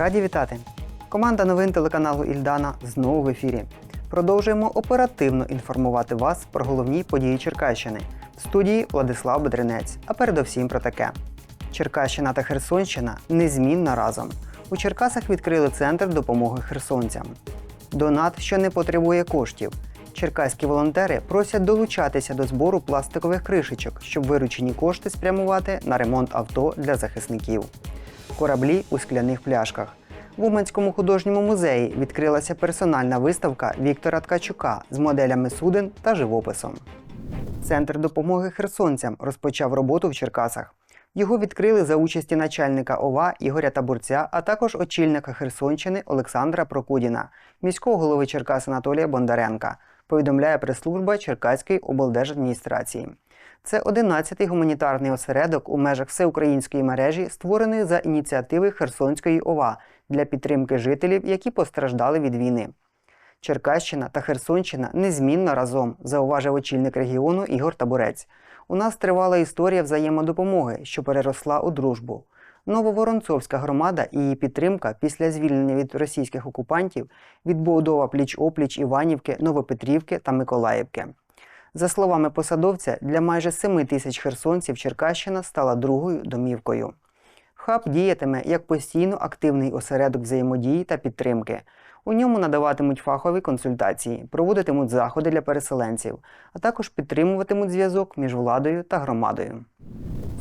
Раді вітати! Команда новин телеканалу Ільдана знову в ефірі. Продовжуємо оперативно інформувати вас про головні події Черкащини. В студії Владислав Бедренець. А передовсім про таке: Черкащина та Херсонщина незмінно разом. У Черкасах відкрили центр допомоги херсонцям. Донат, що не потребує коштів. Черкаські волонтери просять долучатися до збору пластикових кришечок, щоб виручені кошти спрямувати на ремонт авто для захисників. Кораблі у скляних пляшках. В Уманському художньому музеї відкрилася персональна виставка Віктора Ткачука з моделями суден та живописом. Центр допомоги херсонцям розпочав роботу в Черкасах. Його відкрили за участі начальника ОВА Ігоря Табурця, а також очільника Херсонщини Олександра Прокудіна, міського голови Черкас Анатолія Бондаренка, повідомляє прес-служба Черкаської облдержадміністрації. Це 11-й гуманітарний осередок у межах всеукраїнської мережі, створений за ініціативи Херсонської ОВА для підтримки жителів, які постраждали від війни. Черкащина та Херсонщина незмінно разом, зауважив очільник регіону Ігор Табурець. У нас тривала історія взаємодопомоги, що переросла у дружбу. Нововоронцовська громада і її підтримка після звільнення від російських окупантів відбудова пліч-опліч Іванівки, Новопетрівки та Миколаївки. За словами посадовця, для майже 7 тисяч херсонців Черкащина стала другою домівкою. Хаб діятиме як постійно активний осередок взаємодії та підтримки. У ньому надаватимуть фахові консультації, проводитимуть заходи для переселенців, а також підтримуватимуть зв'язок між владою та громадою.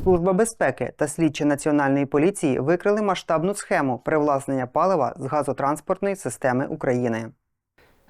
Служба безпеки та слідчі національної поліції викрили масштабну схему привласнення палива з газотранспортної системи України.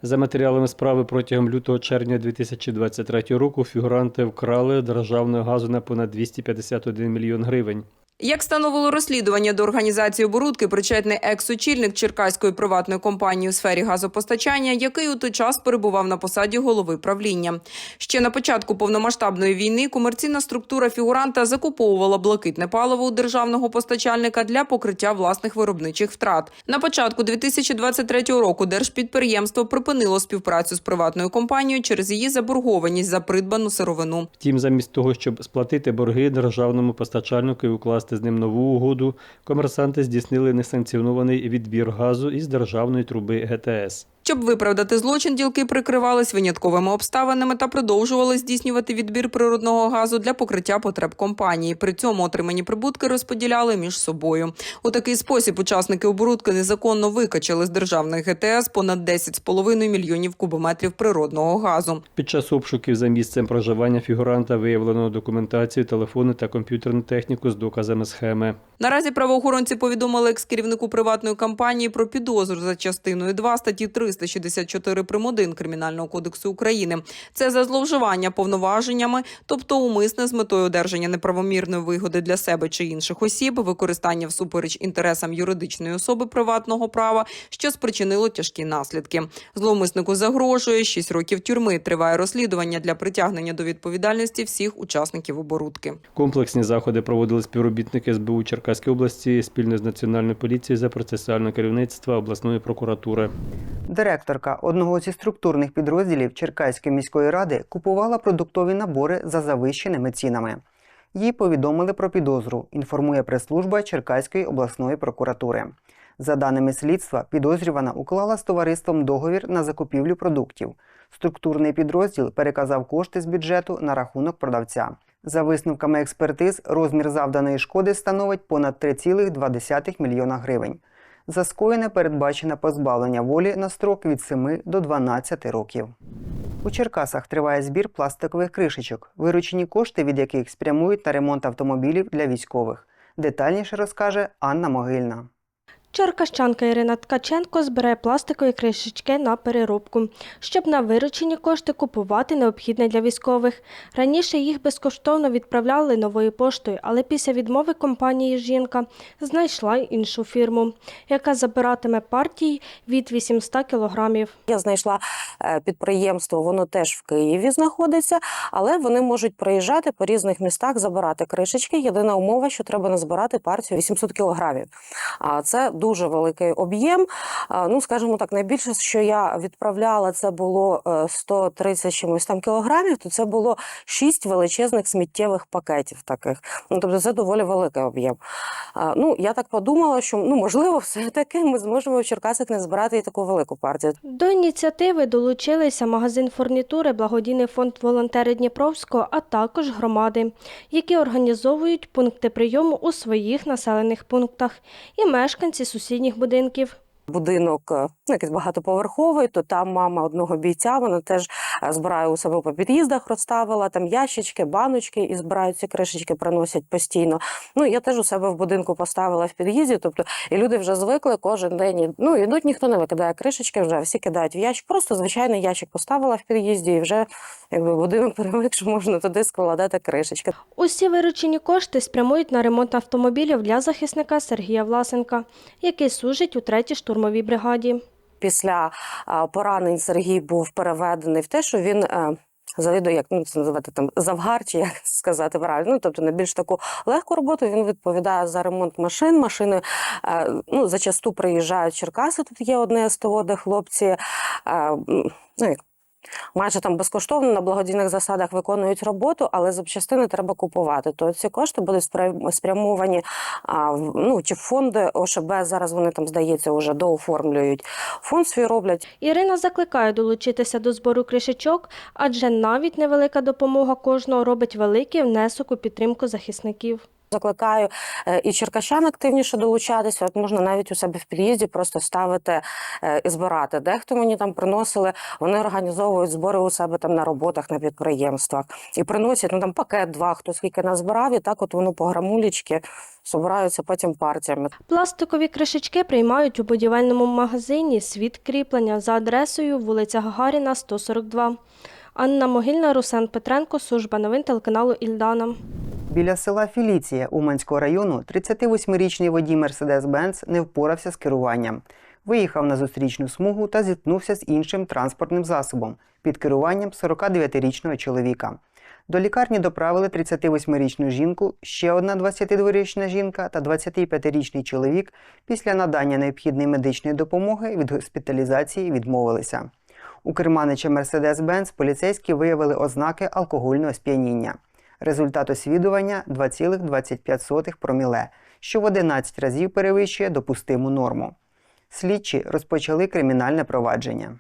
За матеріалами справи протягом лютого-червня 2023 року фігуранти вкрали державного газу на понад 251 мільйон гривень. Як становило розслідування до організації оборудки, причетний екс-очільник черкаської приватної компанії у сфері газопостачання, який у той час перебував на посаді голови правління. Ще на початку повномасштабної війни комерційна структура фігуранта закуповувала блакитне паливо у державного постачальника для покриття власних виробничих втрат. На початку 2023 року держпідприємство припинило співпрацю з приватною компанією через її заборгованість за придбану сировину. Втім, замість того, щоб сплатити борги державному постачальнику і укласти з ним нову угоду, комерсанти здійснили несанкціонований відбір газу із державної труби ГТС. Щоб виправдати злочин, ділки прикривались винятковими обставинами та продовжували здійснювати відбір природного газу для покриття потреб компанії. При цьому отримані прибутки розподіляли між собою. У такий спосіб учасники оборудки незаконно викачали з державних ГТС понад 10,5 мільйонів кубометрів природного газу. Під час обшуків за місцем проживання фігуранта виявлено документацію, телефони та комп'ютерну техніку з доказами схеми. Наразі правоохоронці повідомили екс-керівнику приватної компанії про підозру за частиною 2 статті 364 прим. 1 Кримінального кодексу України. Це за зловживання повноваженнями, тобто умисне з метою одержання неправомірної вигоди для себе чи інших осіб, використання всупереч інтересам юридичної особи приватного права, що спричинило тяжкі наслідки. Зловмиснику загрожує 6 років тюрми. Триває розслідування для притягнення до відповідальності всіх учасників оборудки. Комплексні заходи проводили співробітники СБУ Черкаської області спільно з Національною поліцією за процесуальне керівництво обласної прокуратури. Директорка одного зі структурних підрозділів Черкаської міської ради купувала продуктові набори за завищеними цінами. Їй повідомили про підозру, інформує прес-служба Черкаської обласної прокуратури. За даними слідства, підозрювана уклала з товариством договір на закупівлю продуктів. Структурний підрозділ переказав кошти з бюджету на рахунок продавця. За висновками експертиз, розмір завданої шкоди становить понад 3,2 мільйона гривень. За скоєне передбачено позбавлення волі на строк від 7 до 12 років. У Черкасах триває збір пластикових кришечок, виручені кошти від яких спрямують на ремонт автомобілів для військових. Детальніше розкаже Анна Могильна. Черкащанка Ірина Ткаченко збирає пластикові кришечки на переробку, щоб на виручені кошти купувати необхідне для військових. Раніше їх безкоштовно відправляли новою поштою, але після відмови компанії жінка знайшла іншу фірму, яка забиратиме партії від 800 кілограмів. Я знайшла е, підприємство, воно теж в Києві знаходиться, але вони можуть приїжджати по різних містах, забирати кришечки. Єдина умова, що треба назбирати партію 800 кілограмів. А це дуже великий об'єм. Ну, скажімо так, найбільше, що я відправляла, це було е, 130 чимось там кілограмів, то це було 6 величезних сміттєвих пакетів таких. Ну, тобто це доволі великий об'єм. Ну, я так подумала, що ну, можливо, все-таки ми зможемо в Черкасах не збирати і таку велику партію. До ініціативи долучилися магазин фурнітури, благодійний фонд волонтери Дніпровського, а також громади, які організовують пункти прийому у своїх населених пунктах і мешканці сусідніх будинків. Будинок е, ну, якийсь багатоповерховий, то там мама одного бійця, вона теж е, збирає у себе по під'їздах, розставила там ящички, баночки і збирають ці кришечки, приносять постійно. Ну я теж у себе в будинку поставила в під'їзді. Тобто, і люди вже звикли кожен день. Ну ідуть, ніхто не викидає кришечки, вже всі кидають в ящик. Просто звичайний ящик поставила в під'їзді, і вже якби будинок привик, що можна туди складати кришечки. Усі виручені кошти спрямують на ремонт автомобілів для захисника Сергія Власенка, який служить у третій штурмовій бригаді. після поранень Сергій був переведений в те, що він. е, Завідує, як ну, це називати там завгар, чи як сказати правильно. Ну, тобто на більш таку легку роботу він відповідає за ремонт машин. Машини е, ну, зачасту приїжджають Черкаси. Тут є одне СТО, де хлопці е, ну, як, майже там безкоштовно на благодійних засадах виконують роботу, але запчастини треба купувати. То ці кошти будуть спря- спрямовані а, ну, чи фонди ОШБ. Зараз вони там, здається, вже дооформлюють. Фонд свій роблять. Ірина закликає долучитися до збору кришечок, адже навіть невелика допомога кожного робить великий внесок у підтримку захисників. Закликаю е, і черкащан активніше долучатися. От можна навіть у себе в під'їзді просто ставити е, і збирати. Дехто мені там приносили, вони організовують збори у себе там на роботах, на підприємствах і приносять ну там пакет, два, хто скільки назбирав, і так от воно по грамулічки збираються потім партіями. Пластикові кришечки приймають у будівельному магазині «Світ кріплення» за адресою вулиця Гагаріна, 142. Анна Могильна, Руслан Петренко, служба новин телеканалу Ільдана. Біля села Філіція Уманського району 38-річний водій Мерседес-Бенц не впорався з керуванням. Виїхав на зустрічну смугу та зіткнувся з іншим транспортним засобом під керуванням 49-річного чоловіка. До лікарні доправили 38-річну жінку, ще одна 22-річна жінка та 25-річний чоловік після надання необхідної медичної допомоги від госпіталізації відмовилися. У керманича Mercedes-Benz поліцейські виявили ознаки алкогольного сп'яніння. Результат освідування 2,25 проміле, що в 11 разів перевищує допустиму норму. Слідчі розпочали кримінальне провадження.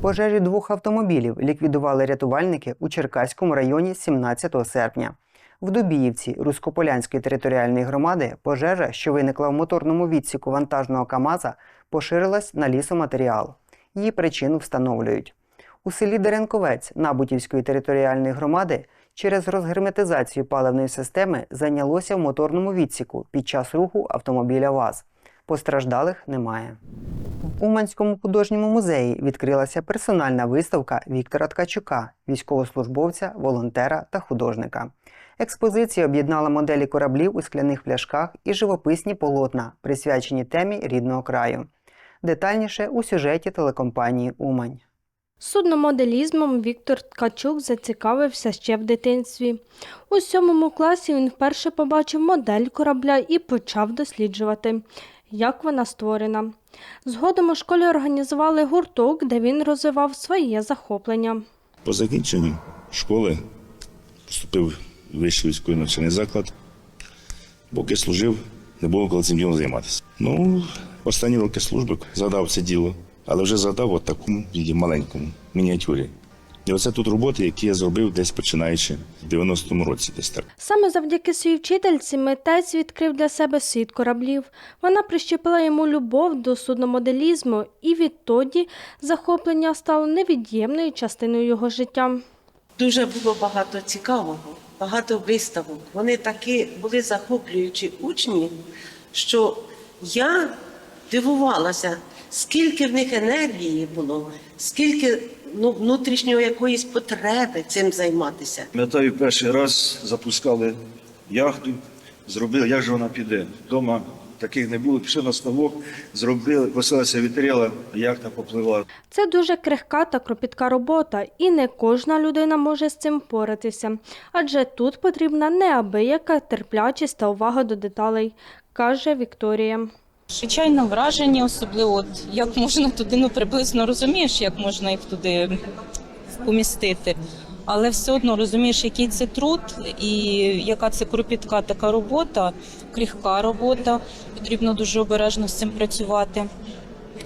Пожежі двох автомобілів ліквідували рятувальники у Черкаському районі 17 серпня. В Дубіївці Рускополянської територіальної громади пожежа, що виникла в моторному відсіку вантажного КАМАЗа, поширилась на лісоматеріал. Її причину встановлюють. У селі Деренковець Набутівської територіальної громади через розгерметизацію паливної системи зайнялося в моторному відсіку під час руху автомобіля ВАЗ. Постраждалих немає. В Уманському художньому музеї відкрилася персональна виставка Віктора Ткачука, військовослужбовця, волонтера та художника. Експозиція об'єднала моделі кораблів у скляних пляшках і живописні полотна, присвячені темі рідного краю. Детальніше у сюжеті телекомпанії Умань. Судномоделізмом Віктор Ткачук зацікавився ще в дитинстві. У сьомому класі він вперше побачив модель корабля і почав досліджувати, як вона створена. Згодом у школі організували гурток, де він розвивав своє захоплення. По закінченню школи поступив в вищий військовий навчальний заклад. Поки служив, не було коли цим ділом займатися. Ну, останні роки служби задав це діло, але вже задав от такому віді маленькому мініатюрі. І оце тут роботи, які я зробив десь починаючи в 90-му році, десь так. Саме завдяки своїй вчительці митець відкрив для себе світ кораблів. Вона прищепила йому любов до судномоделізму, і відтоді захоплення стало невід'ємною частиною його життя. Дуже було багато цікавого, багато виставок. Вони такі були захоплюючі учні, що я дивувалася, скільки в них енергії було, скільки ну, внутрішньої якоїсь потреби цим займатися. Пам'ятаю, перший раз запускали яхту, зробили, як же вона піде. Дома таких не було, пішли на ставок, зробили, посилася вітрила, яхта попливла. Це дуже крихка та кропітка робота, і не кожна людина може з цим впоратися, адже тут потрібна неабияка терплячість та увага до деталей, каже Вікторія. Звичайно, враження, особливо, от, як можна туди, ну приблизно розумієш, як можна їх туди помістити. Але все одно розумієш, який це труд і яка це кропітка така робота, крихка робота. Потрібно дуже обережно з цим працювати.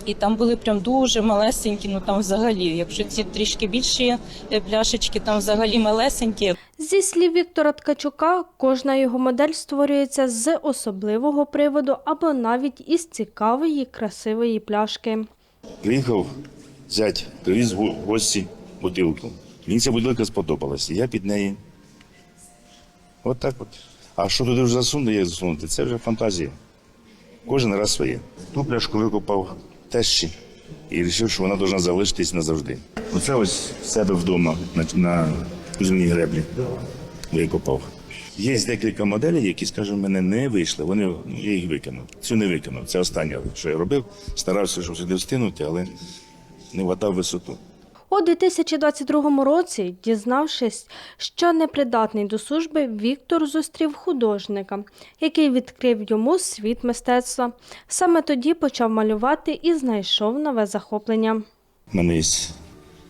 І там були прям дуже малесенькі, ну там взагалі, якщо ці трішки більші е, пляшечки, там взагалі малесенькі. Зі слів Віктора Ткачука, кожна його модель створюється з особливого приводу або навіть із цікавої, красивої пляшки. Приїхав зять, привіз в гості бутилку. Мені ця бутилка сподобалася. Я під неї. От так от. А що туди вже засунути, як засунути? Це вже фантазія. Кожен раз своє. Ту пляшку викопав тещі і вирішив, що вона повинна залишитись назавжди. Оце ось в себе вдома на, на кузовній греблі викопав. Є декілька моделей, які, скажімо, мене не вийшли. Вони я їх викинув. Цю не викинув. Це останнє, що я робив. Старався, щоб сюди встигнути, але не вгадав висоту. У 2022 році, дізнавшись, що непридатний до служби, Віктор зустрів художника, який відкрив йому світ мистецтва. Саме тоді почав малювати і знайшов нове захоплення. У мене є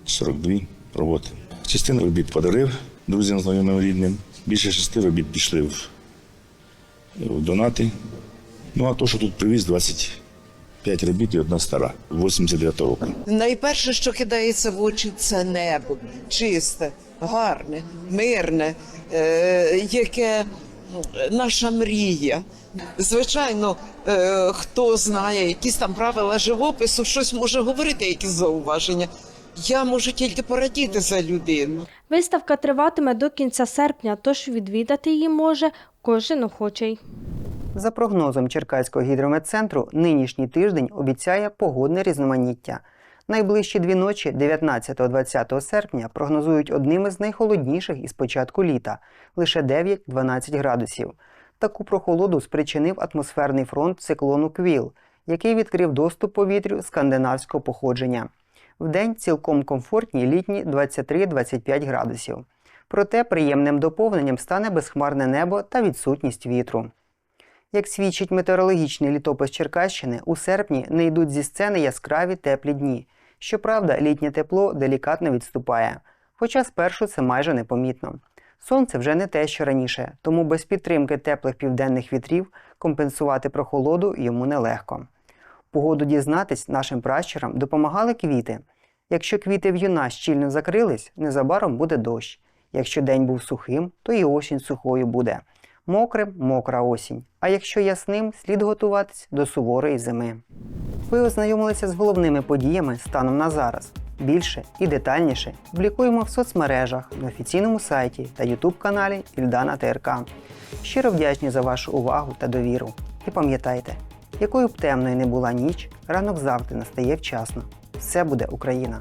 42 роботи. Частину робіт подарив друзям, знайомим рідним. Більше шести робіт пішли в, в донати. Ну а то, що тут привіз, 25 робіт і одна стара, 89 року. Найперше, що кидається в очі, це небо чисте, гарне, мирне, е, яке ну, наша мрія. Звичайно, е, хто знає якісь там правила живопису, щось може говорити, якісь зауваження. Я можу тільки порадіти за людину. Виставка триватиме до кінця серпня, тож відвідати її може кожен охочий. За прогнозом Черкаського гідрометцентру, нинішній тиждень обіцяє погодне різноманіття. Найближчі дві ночі, 19-20 серпня, прогнозують одними з найхолодніших із початку літа лише 9-12 градусів. Таку прохолоду спричинив атмосферний фронт циклону Квіл, який відкрив доступ повітрю скандинавського походження. Вдень цілком комфортні літні 23-25 градусів. Проте приємним доповненням стане безхмарне небо та відсутність вітру. Як свідчить метеорологічний літопис Черкащини, у серпні не йдуть зі сцени яскраві теплі дні. Щоправда, літнє тепло делікатно відступає, хоча спершу це майже непомітно. Сонце вже не те, що раніше, тому без підтримки теплих південних вітрів компенсувати прохолоду йому нелегко. Погоду дізнатись нашим пращурам допомагали квіти. Якщо квіти в'юна щільно закрились, незабаром буде дощ. Якщо день був сухим, то і осінь сухою буде. Мокрим мокра осінь. А якщо ясним, слід готуватись до суворої зими. Ви ознайомилися з головними подіями станом на зараз. Більше і детальніше публікуємо в соцмережах, на офіційному сайті та ютуб каналі Ільдана ТРК. Щиро вдячні за вашу увагу та довіру. І пам'ятайте, якою б темною не була ніч, ранок завжди настає вчасно. Все буде Україна!